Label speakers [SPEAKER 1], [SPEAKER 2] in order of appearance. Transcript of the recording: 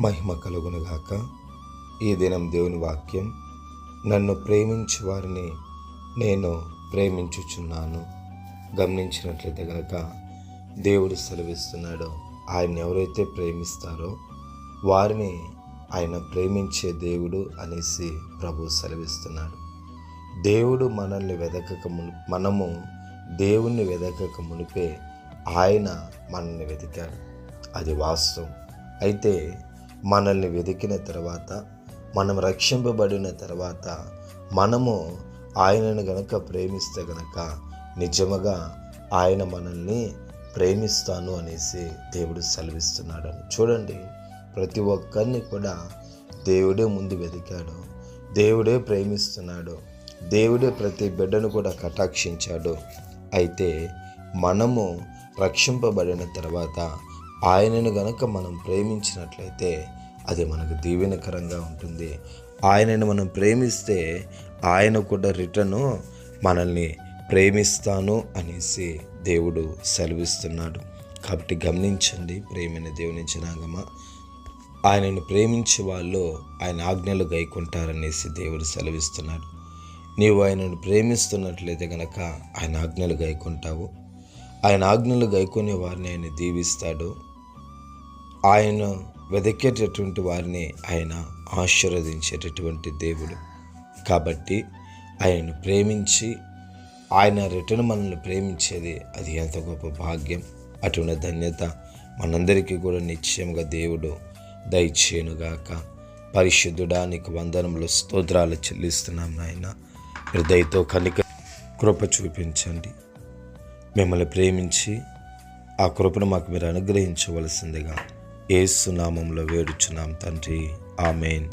[SPEAKER 1] మహిమ కలుగునుగాక. ఈ దినం దేవుని వాక్యం నన్ను ప్రేమించు వారిని నేను ప్రేమించుచున్నాను. గమనించినట్లయితే గనక దేవుడు సెలవిస్తున్నాడు ఆయన ఎవరైతే ప్రేమిస్తారో వారిని ఆయన ప్రేమించే దేవుడు అనేసి ప్రభు సెలవిస్తున్నాడు. దేవుడు మనల్ని వెదకక మును మనము దేవుణ్ణి వెదకక మునిపే ఆయన మనల్ని వెతికాడు. అది వాస్తవం. అయితే మనల్ని వెతికిన తర్వాత మనం రక్షింపబడిన తర్వాత మనము ఆయనను గనక ప్రేమిస్తే గనక నిజముగా ఆయన మనల్ని ప్రేమిస్తాను అనేసి దేవుడు సెలవిస్తున్నాడు చూడండి ప్రతి ఒక్కరిని కూడా దేవుడే ముందు వెతికాడు దేవుడే ప్రేమిస్తున్నాడు దేవుడే ప్రతి బిడ్డను కూడా కటాక్షించాడు. అయితే మనము రక్షింపబడిన తర్వాత ఆయనను గనక మనం ప్రేమించినట్లయితే అది మనకు దీవెనకరంగా ఉంటుంది. ఆయనను మనం ప్రేమిస్తే ఆయన కూడా రిటర్ను మనల్ని ప్రేమిస్తాను అనేసి దేవుడు సెలవిస్తున్నాడు. కాబట్టి గమనించండి ప్రేమైన దేవుని జనాగమ. ఆయనను ప్రేమించే వాళ్ళు ఆయన ఆజ్ఞలు గైకుంటారనేసి దేవుడు సెలవిస్తున్నాడు. నీవు ఆయనను ప్రేమిస్తున్నట్లయితే గనక ఆయన ఆజ్ఞలు గైకుంటావు. ఆయన ఆజ్ఞలు గైకొని వారిని ఆయన దీవిస్తాడు. ఆయన వెదకేటటువంటి వారిని ఆయన ఆశీర్వదించేటటువంటి దేవుడు. కాబట్టి ఆయనను ప్రేమించి ఆయన రిటర్న్ మనల్ని ప్రేమించేది అది ఎంత గొప్ప భాగ్యం. అటువంటి ధన్యత మనందరికీ కూడా నిశ్చయంగా దేవుడు దయచేయనుగాక. పరిశుద్ధుడా నీకు వందనములు స్తోత్రాలు చెల్లిస్తున్నాం నాయన. హృదయతో కనిక కృప చూపించండి. మిమ్మల్ని ప్రేమించి ఆ కృపను మాకు మీరు అనుగ్రహించవలసిందిగా ఏసునామంలో వేడుచున్నాం తండ్రి. ఆమెన్.